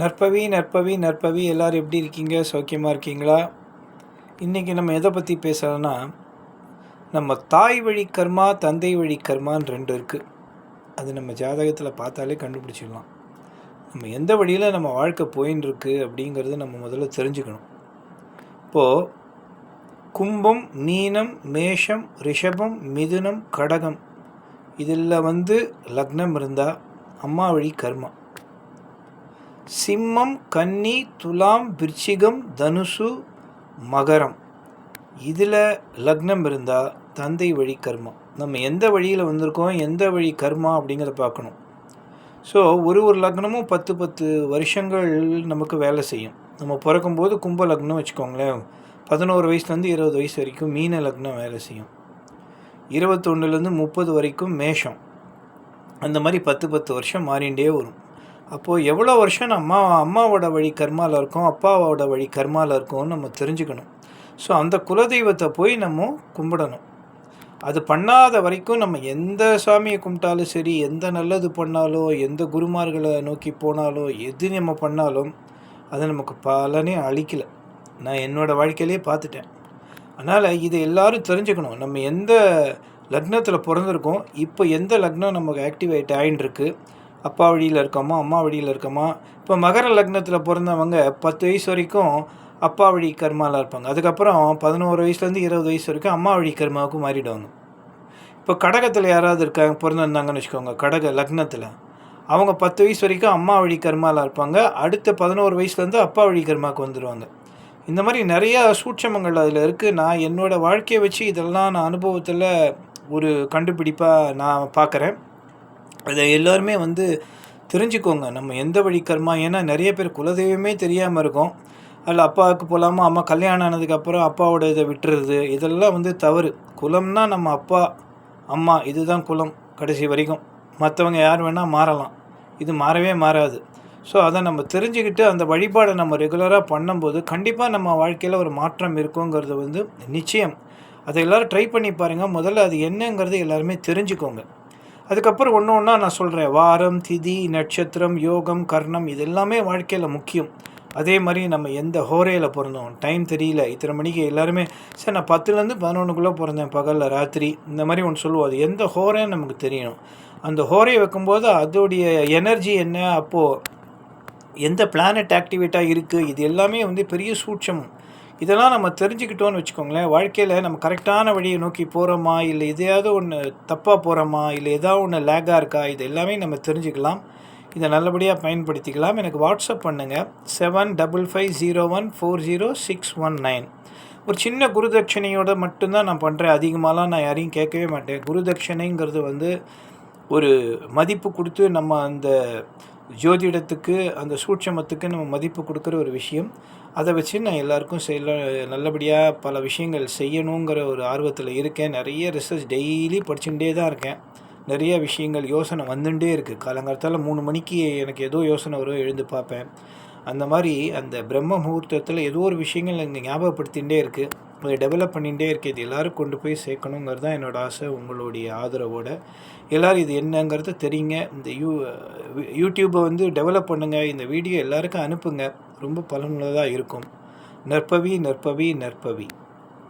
நற்பவி நற்பவி நற்பவி எல்லோரும் எப்படி இருக்கீங்க? சௌக்கியமாக இருக்கீங்களா? இன்றைக்கி நம்ம எதை பற்றி பேசுகிறோன்னா நம்ம தாய் வழி கர்மா தந்தை வழி கர்மான்னு ரெண்டு இருக்குது அது நம்ம ஜாதகத்தில் பார்த்தாலே கண்டுபிடிச்சிடலாம். நம்ம எந்த வழியில் நம்ம வாழ்க்கை போயின்னு இருக்கு அப்படிங்கிறத நம்ம முதல்ல தெரிஞ்சுக்கணும். இப்போது கும்பம் மீனம் மேஷம் ரிஷபம் மிதுனம் கடகம். இதில் வந்து லக்னம் இருந்தால் அம்மா வழி கர்மா. சிம்மம் கன்னி துலாம் விருச்சிகம் தனுசு மகரம். இதில் லக்னம் இருந்தால் தந்தை வழி கர்மா. நம்ம எந்த வழியில் வந்திருக்கோம் எந்த வழி கர்மா அப்படிங்கிறத பார்க்கணும். ஸோ ஒரு ஒரு லக்னமும் பத்து பத்து வருஷங்கள் நமக்கு வேலை செய்யும். நம்ம பிறக்கும்போது கும்ப லக்னம் வச்சுக்கோங்களேன். பதினோரு வயசுலேருந்து இருபது வயசு வரைக்கும் மீன லக்னம் வேலை செய்யும். இருபத்தொன்னுலேருந்து முப்பது வரைக்கும் மேஷம். அந்த மாதிரி பத்து பத்து வருஷம் மாறிண்டே வரும். அப்போது எவ்வளோ வருஷம் நம்ம அம்மா அம்மாவோட வழி கர்மாவில் இருக்கோம் அப்பாவோட வழி கர்மாவில் இருக்கோம்னு நம்ம தெரிஞ்சுக்கணும். ஸோ அந்த குலதெய்வத்தை போய் நம்ம கும்பிடணும். அது பண்ணாத வரைக்கும் நம்ம எந்த சாமியை கும்பிட்டாலும் சரி எந்த நல்லது பண்ணாலும் எந்த குருமார்களை நோக்கி போனாலும் எது நம்ம பண்ணாலும் அது நமக்கு பலனே அழிக்கலை நான் என்னோடய வாழ்க்கையிலே பார்த்துட்டேன். அதனால் இதை எல்லோரும் தெரிஞ்சுக்கணும். நம்ம எந்த லக்னத்தில் பிறந்திருக்கோம் இப்போ எந்த லக்னம் நமக்கு ஆக்டிவேட் ஆகின்னு இருக்குது அப்பா வழியில் இருக்கோமா அம்மா வழியில் இருக்கோமா? இப்போ மகர லக்னத்தில் பிறந்தவங்க பத்து வயசு வரைக்கும் அப்பா வழி கர்மாவில் இருப்பாங்க. அதுக்கப்புறம் பதினோரு வயசுலேருந்து இருபது வயசு வரைக்கும் அம்மா வழி கர்மாவுக்கு மாறிடுவாங்க. இப்போ கடகத்தில் யாராவது இருக்காங்க பிறந்திருந்தாங்கன்னு வச்சுக்கோங்க கடக லக்னத்தில். அவங்க பத்து வயசு வரைக்கும் அம்மா வழி கர்மாவில் இருப்பாங்க. அடுத்த பதினோரு வயசுலேருந்து அப்பா வழி கர்மாவுக்கு வந்துடுவாங்க இந்த மாதிரி நிறையா சூட்சமங்கள் அதில் இருக்குது நான் என்னோடய வாழ்க்கையை வச்சு இதெல்லாம் நான் அனுபவத்தில் ஒரு கண்டுபிடிப்பாக நான் பார்க்குறேன் அதை எல்லோருமே வந்து தெரிஞ்சுக்கோங்க. நம்ம எந்த வழி கர்மா? ஏன்னா நிறைய பேர் குலதெய்வமே தெரியாமல் இருக்கும். அதில் அப்பாவுக்கு போகலாமா அம்மா கல்யாணம் ஆனதுக்கப்புறம் அப்பாவோட இதை விட்டுறது இதெல்லாம் வந்து தவறு. குலம்னா நம்ம அப்பா அம்மா இதுதான் குலம் கடைசி வரைக்கும். மற்றவங்க யார் வேணால் மாறலாம். இது மாறவே மாறாது. ஸோ அதை நம்ம தெரிஞ்சுக்கிட்டு அந்த வழிபாடை நம்ம ரெகுலராக பண்ணும்போது கண்டிப்பாக நம்ம வாழ்க்கையில் ஒரு மாற்றம் இருக்குங்கிறது வந்து நிச்சயம். அதை எல்லோரும் ட்ரை பண்ணி பாருங்கள் முதல்ல அது என்னங்கிறது எல்லாருமே தெரிஞ்சுக்கோங்க. அதுக்கப்புறம் ஒன்று ஒன்றா நான் சொல்கிறேன் வாரம் திதி நட்சத்திரம் யோகம் கர்ணம் இது எல்லாமே வாழ்க்கையில் முக்கியம். அதே மாதிரி நம்ம எந்த ஹோரையில் பிறந்தோம்? டைம் தெரியல. இத்தனை மணிக்கு எல்லாருமே சார் நான் பத்துலேருந்து பதினொன்றுக்குள்ளே பிறந்தேன். பகலில் ராத்திரி இந்த மாதிரி ஒன்று சொல்லுவோம். அது எந்த ஹோரைன்னு நமக்கு தெரியணும். அந்த ஹோரையை வைக்கும்போது அதோடைய எனர்ஜி என்ன? அப்போது எந்த பிளானட் ஆக்டிவேட்டாக இருக்குது இது எல்லாமே வந்து பெரிய சூட்சம் இதெல்லாம் நம்ம தெரிஞ்சுக்கிட்டோன்னு வச்சுக்கோங்களேன். வாழ்க்கையில் நம்ம கரெக்டான வழியை நோக்கி போகிறோமா இல்லை எதையாவது ஒன்று தப்பாக போகிறோமா இல்லை எதாவது ஒன்று லேக்காக இருக்கா? இது எல்லாமே நம்ம தெரிஞ்சுக்கலாம். இதை நல்லபடியாக பயன்படுத்திக்கலாம். எனக்கு வாட்ஸ்அப் பண்ணுங்கள் seven double five zero one four zero six one nine ஒரு சின்ன குருதட்சணையோடு மட்டும்தான் நான் பண்ணுறேன் அதிகமாகலாம் நான் யாரையும் கேட்கவே மாட்டேன். குருதட்சணைங்கிறது வந்து ஒரு மதிப்பு கொடுத்து நம்ம அந்த ஜோதிடத்துக்கு அந்த சூட்சமத்துக்கு நம்ம மதிப்பு கொடுக்குற ஒரு விஷயம். அதை வச்சு நான் எல்லாருக்கும் செய்ய நல்லபடியாக பல விஷயங்கள் செய்யணுங்கிற ஒரு ஆர்வத்தில் இருக்கேன். நிறைய ரிசர்ச் டெய்லி படிச்சுட்டே தான் இருக்கேன். நிறைய விஷயங்கள் யோசனை வந்துட்டே இருக்குது காலங்காலத்தால் மூணு மணிக்கு எனக்கு ஏதோ யோசனை வரும் எழுந்து பார்ப்பேன். அந்த மாதிரி அந்த பிரம்ம முகூர்த்தத்தில் ஏதோ ஒரு விஷயங்கள் எனக்கு ஞாபகப்படுத்திகிட்டே இருக்குது டெவலப் பண்ணிகிட்டே இருக்குது இது எல்லோரும் கொண்டு போய் சேர்க்கணுங்கிறது தான் என்னோடய ஆசை உங்களுடைய ஆதரவோடு. எல்லோரும் இது என்னங்கிறது தெரியுங்க. இந்த யூ யூடியூப்பை வந்து டெவலப் பண்ணுங்கள் இந்த வீடியோ எல்லாருக்கும் அனுப்புங்க. ரொம்ப பலனுள்ளதாக இருக்கும். நற்பவி நற்பவி நற்பவி.